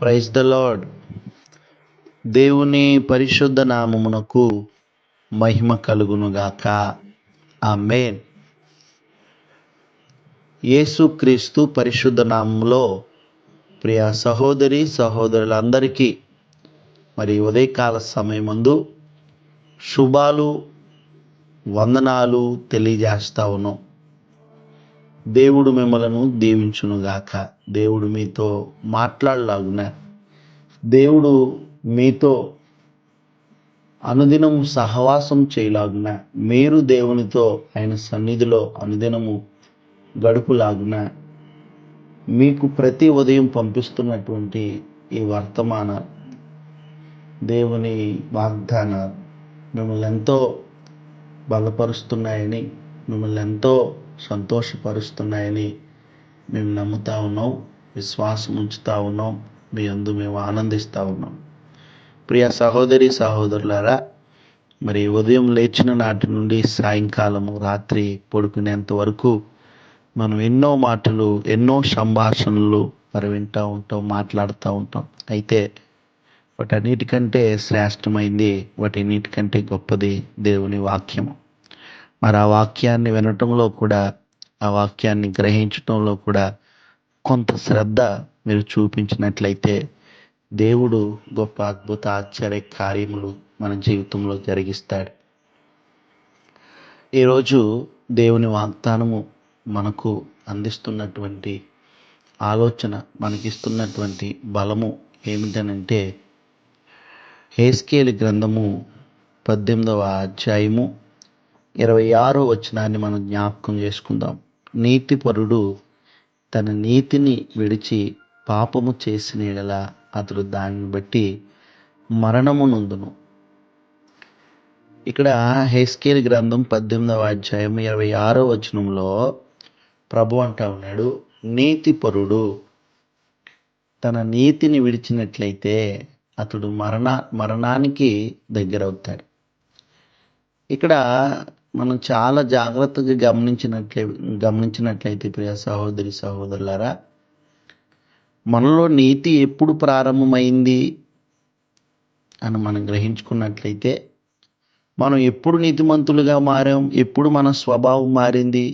Praise the lord. దేవుని పరిశుద్ధ నామమునకు మహిమ కలుగునుగాక. ఆమేన్. యేసుక్రీస్తు పరిశుద్ధ నామంలో ప్రియ సహోదరి సహోదరులందరికీ మరి ఉదయకాల సమయమందు శుభాలు వందనాలు తెలియజేస్తా ఉన్నాం. దేవుడు మిమ్మలను దీవించునుగాక. దేవుడు మీతో మాట్లాడలాగున. దేవుడు మీతో అనుదినము సహవాసం చేయలాగున. మీరు దేవునితో ఆయన సన్నిధిలో అనుదినము గడుపులాగున మీకు ప్రతి ఉదయం పంపిస్తున్నటువంటి ఈ వర్తమాన దేవుని వాగ్దానాలు మిమ్మల్ని ఎంతో బలపరుస్తున్నాయని మిమ్మల్ని ఎంతో సంతోషపరుస్తున్నాయని మేము నమ్ముతా ఉన్నాం విశ్వాసం ఉంచుతా ఉన్నాం మీ అందు మేము ఆనందిస్తూ ఉన్నాం. ప్రియ సహోదరి సహోదరులారా మరి ఉదయం లేచిన నాటి నుండి సాయంకాలము రాత్రి పడుకునేంత వరకు మనం ఎన్నో మాటలు ఎన్నో సంభాషణలు మరి వింటూ ఉంటాం మాట్లాడుతూ ఉంటాం. అయితే వాటన్నిటికంటే శ్రేష్టమైంది వాటన్నిటికంటే గొప్పది దేవుని వాక్యము. మరి ఆ వాక్యాన్ని వినటంలో కూడా ఆ వాక్యాన్ని గ్రహించటంలో కూడా కొంత శ్రద్ధ మీరు చూపించినట్లయితే దేవుడు గొప్ప అద్భుత ఆశ్చర్య కార్యములు మన జీవితంలో జరిగిస్తాడు. ఈరోజు దేవుని వాగ్దానము మనకు అందిస్తున్నటువంటి ఆలోచన మనకిస్తున్నటువంటి బలము ఏమిటనంటే హేస్కేలి గ్రంథము పద్దెనిమిదవ అధ్యాయము ఇరవై ఆరో వచనాన్ని మనం జ్ఞాపకం చేసుకుందాం. నీతిపరుడు తన నీతిని విడిచి పాపము చేసిన ఎడల అతడు దానిని బట్టి మరణము నొందును. ఇక్కడ హెస్కేల్ గ్రంథం పద్దెనిమిదవ అధ్యాయం ఇరవై ఆరో వచనంలో ప్రభు అంటా ఉన్నాడు నీతిపరుడు తన నీతిని విడిచినట్లయితే అతడు మరణ మరణానికి దగ్గరవుతాడు. ఇక్కడ మనం చాలా జాగ్రత్తగా గమనించినట్లే గమనించినట్లయితే ప్రియ సహోదరి సహోదరులారా మనలో నీతి ఎప్పుడు ప్రారంభమైంది అని మనం గ్రహించుకున్నట్లయితే మనం ఎప్పుడు నీతిమంతులుగా మారాం ఎప్పుడు మన స్వభావం మారింది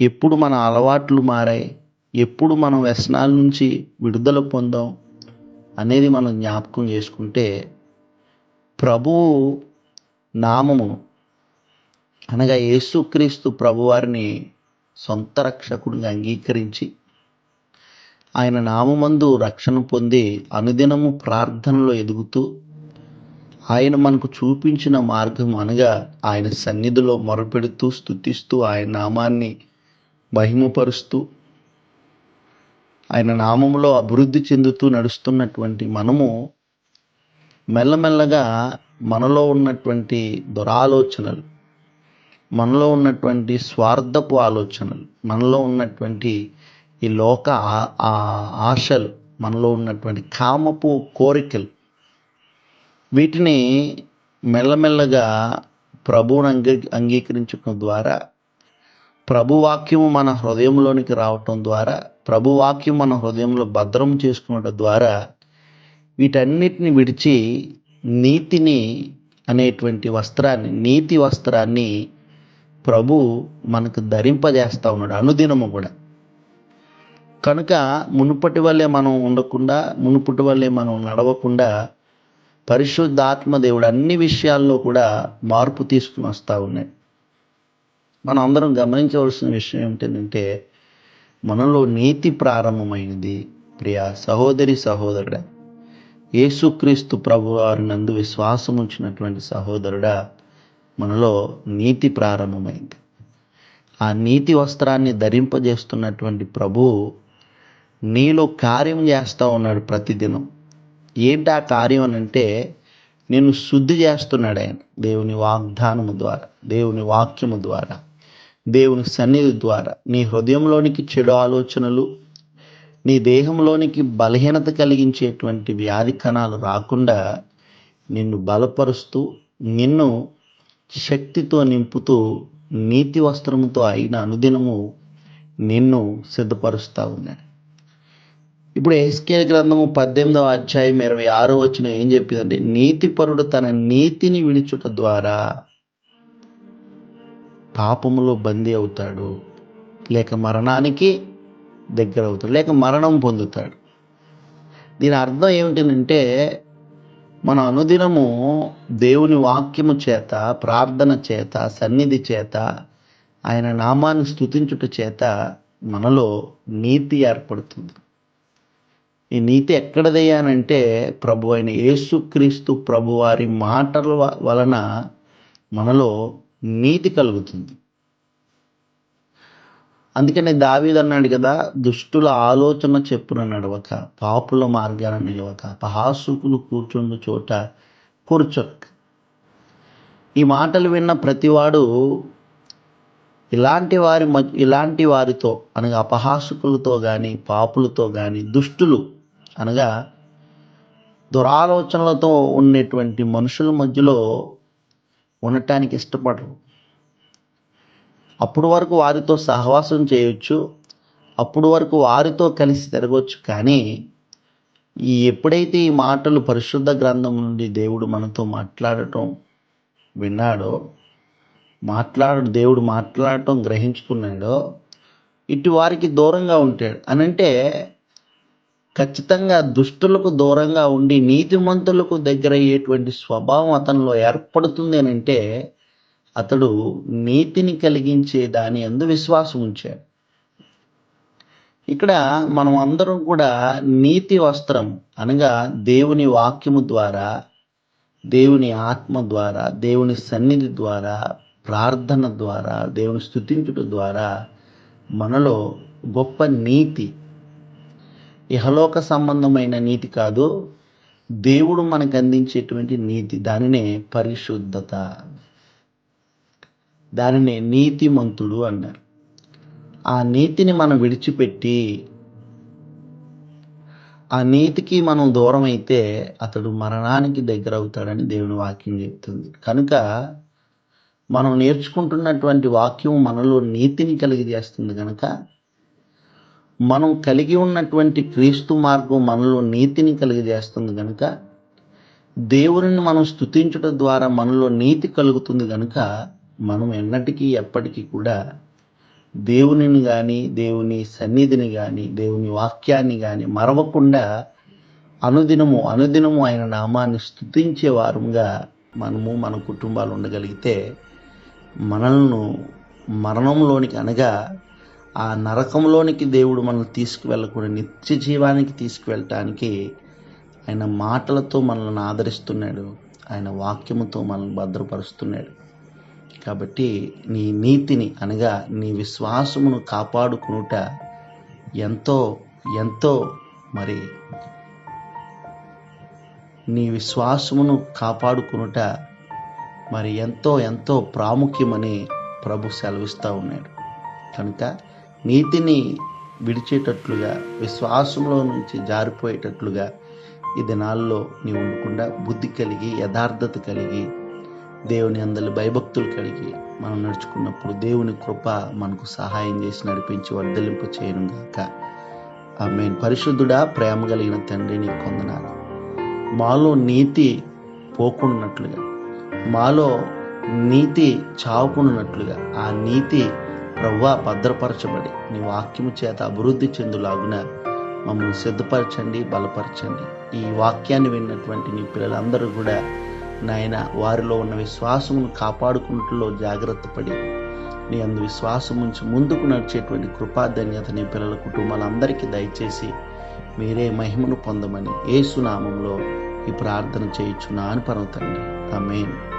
ఎప్పుడు మన అలవాట్లు మారాయి ఎప్పుడు మనం వ్యసనాల నుంచి విడుదల పొందాం అనేది మనం జ్ఞాపకం చేసుకుంటే ప్రభువు నామము అనగా యేసుక్రీస్తు ప్రభువారిని సొంత రక్షకుడిగా అంగీకరించి ఆయన నామందు రక్షణ పొంది అనుదినము ప్రార్థనలో ఎదుగుతూ ఆయన మనకు చూపించిన మార్గం అనగా ఆయన సన్నిధిలో మొరపెడుతూ స్థుతిస్తూ ఆయన నామాన్ని మహిమపరుస్తూ ఆయన నామంలో అభివృద్ధి చెందుతూ నడుస్తున్నటువంటి మనము మెల్లమెల్లగా మనలో ఉన్నటువంటి దురాలోచనలు మనలో ఉన్నటువంటి స్వార్థపు ఆలోచనలు మనలో ఉన్నటువంటి ఈ లోక ఆశలు మనలో ఉన్నటువంటి కామపు కోరికలు వీటిని మెల్లమెల్లగా ప్రభువును అంగీ అంగీకరించడం ద్వారా ప్రభువాక్యము మన హృదయంలోనికి రావటం ద్వారా ప్రభువాక్యం మన హృదయంలో భద్రం చేసుకోవడం ద్వారా వీటన్నిటిని విడిచి నీతిని అనేటువంటి వస్త్రాన్ని నీతి వస్త్రాన్ని ప్రభు మనకు ధరింపజేస్తూ ఉన్నాడు అనుదినము కూడా. కనుక మునుపటి వల్లే మనం ఉండకుండా మునుపటి వల్లే మనం నడవకుండా పరిశుద్ధాత్మ దేవుడు అన్ని విషయాల్లో కూడా మార్పు తీసుకుని వస్తూ ఉన్నాయి మనం అందరం గమనించవలసిన విషయం ఏంటంటే మనలో నీతి ప్రారంభమైనది ప్రియ సహోదరి సహోదరుడా. యేసుక్రీస్తు ప్రభు వారి నందు విశ్వాసం ఉంచినటువంటి సహోదరుడా మనలో నీతి ప్రారంభమైంది. ఆ నీతి వస్త్రాన్ని ధరింపజేస్తున్నటువంటి ప్రభువు నీలో కార్యం చేస్తూ ఉన్నాడు ప్రతిదినం. ఏంటి ఆ కార్యం అని అంటే నేను శుద్ధి చేస్తున్నాడు ఆయన. దేవుని వాగ్దానము ద్వారా దేవుని వాక్యము ద్వారా దేవుని సన్నిధి ద్వారా. నీ హృదయంలోనికి చెడు ఆలోచనలు నీ దేహంలోనికి బలహీనత కలిగించేటువంటి వ్యాధి కణాలు రాకుండా నిన్ను బలపరుస్తూ నిన్ను శక్తితో నింపుతూ నీతి వస్త్రముతో అయిన అనుదినము నిన్ను సిద్ధపరుస్తూ ఉన్నాడు. ఇప్పుడు ఎస్కే గ్రంథము పద్దెనిమిదవ అధ్యాయం ఇరవై ఆరో వచ్చిన ఏం చెప్పిందంటే నీతిపరుడు తన నీతిని విడిచుట ద్వారా పాపములో బందీ అవుతాడు. లేక మరణానికి దగ్గర అవుతాడు లేక మరణం పొందుతాడు. దీని అర్థం ఏమిటంటే మన అనుదినము దేవుని వాక్యము చేత ప్రార్థన చేత సన్నిధి చేత ఆయన నామాన్ని స్తుతించుట చేత మనలో నీతి ఏర్పడుతుంది. ఈ నీతి ఎక్కడదయ్యానంటే ప్రభు అయిన యేసుక్రీస్తు ప్రభువారి మాటల వ- వలన మనలో నీతి కలుగుతుంది. అందుకనే దావీదు అన్నాడు కదా దుష్టుల ఆలోచన చెప్పున నడవక పాపుల మార్గాన నిలవక అపహాసుకులు కూర్చున్న చోట కూర్చోక. ఈ మాటలు విన్న ప్రతివాడు ఇలాంటి వారి ఇలాంటి వారితో అనగా అపహాసుకులతో కానీ పాపులతో కానీ దుష్టులు అనగా దురాలోచనలతో ఉండేటువంటి మనుషుల మధ్యలో ఉండటానికి ఇష్టపడరు. అప్పుడు వరకు వారితో సహవాసం చేయొచ్చు అప్పుడు వరకు వారితో కలిసి తిరగవచ్చు కానీ ఈ ఎప్పుడైతే ఈ మాటలు పరిశుద్ధ గ్రంథం నుండి దేవుడు మనతో మాట్లాడటం విన్నాడో మాట్లాడ దేవుడు మాట్లాడటం గ్రహించుకున్నాడో ఇటు వారికి దూరంగా ఉంటాడు. అనంటే ఖచ్చితంగా దుష్టులకు దూరంగా ఉండి నీతిమంతులకు దగ్గర అయ్యేటువంటి స్వభావం అతనిలో ఏర్పడుతుంది అని అంటే అతడు నీతిని కలిగించే దాని అందు విశ్వాసం ఉంచాడు. ఇక్కడ మనం అందరం కూడా నీతి వస్త్రం అనగా దేవుని వాక్యము ద్వారా దేవుని ఆత్మ ద్వారా దేవుని సన్నిధి ద్వారా ప్రార్థన ద్వారా దేవుని స్థుతించుట ద్వారా మనలో గొప్ప నీతి. ఇహలోక సంబంధమైన నీతి కాదు దేవుడు మనకు అందించేటువంటి నీతి. దానినే పరిశుద్ధత. దానినే నీతిమంతుడు అన్నారు. ఆ నీతిని మనం విడిచిపెట్టి ఆ నీతికి మనం దూరం అయితే అతడు మరణానికి దగ్గర అవుతాడని దేవుని వాక్యం చెప్తుంది. కనుక మనం నేర్చుకుంటున్నటువంటి వాక్యం మనలో నీతిని కలిగజేస్తుంది కనుక మనం కలిగి ఉన్నటువంటి క్రీస్తు మార్గం మనలో నీతిని కలిగజేస్తుంది కనుక దేవుని మనం స్తుతించుట ద్వారా మనలో నీతి కలుగుతుంది కనుక మనం ఎన్నటికీ ఎప్పటికీ కూడా దేవునిని కానీ దేవుని సన్నిధిని కానీ దేవుని వాక్యాన్ని కానీ మరవకుండా అనుదినము అనుదినము ఆయన నామాన్ని స్తుతించే వారంగా మనము మన కుటుంబాలు ఉండగలిగితే మనల్ని మరణంలోనికి అనగా ఆ నరకంలోనికి దేవుడు మనల్ని తీసుకువెళ్ళకుండా నిత్య జీవానికి తీసుకువెళ్ళటానికి ఆయన మాటలతో మనల్ని ఆదరిస్తున్నాడు. ఆయన వాక్యముతో మనల్ని భద్రపరుస్తున్నాడు. కాబట్టి నీ నీతిని అనగా నీ విశ్వాసమును కాపాడుకునుట ఎంతో ఎంతో మరి నీ విశ్వాసమును కాపాడుకునుట మరి ఎంతో ఎంతో ప్రాముఖ్యమని ప్రభు సెలవిస్తూ ఉన్నాడు. కనుక నీతిని విడిచేటట్లుగా విశ్వాసంలో నుంచి జారిపోయేటట్లుగా ఈ దినాల్లో నీవు ఉండకుండా బుద్ధి కలిగి యథార్థత కలిగి దేవుని అందరి భయభక్తులు కలిగి మనం నడుచుకున్నప్పుడు దేవుని కృప మనకు సహాయం చేసి నడిపించి వర్ధలింపు చేయను గాక ఆమె పరిశుద్ధుడా ప్రేమ కలిగిన తండ్రి నీకు కొందనాలు మాలో నీతి పోకుండానట్లుగా మాలో నీతి చావుకున్నట్లుగా ఆ నీతి ప్రవ్వా భద్రపరచబడి నీ వాక్యము చేత అభివృద్ధి చెందులాగున మమ్మల్ని సిద్ధపరచండి బలపరచండి. ఈ వాక్యాన్ని విన్నటువంటి నీ పిల్లలందరూ కూడా నాయన వారిలో ఉన్న విశ్వాసమును కాపాడుకుంటూ జాగ్రత్త పడి నీ అందు విశ్వాసం ఉంచి ముందుకు నడిచేటువంటి కృపాధన్యత నీ పిల్లల కుటుంబాలందరికీ దయచేసి మీరే మహిమను పొందమని ఏసునామంలో ఈ ప్రార్థన చేయుచున్నాను పర్వతండి ఆమెన్.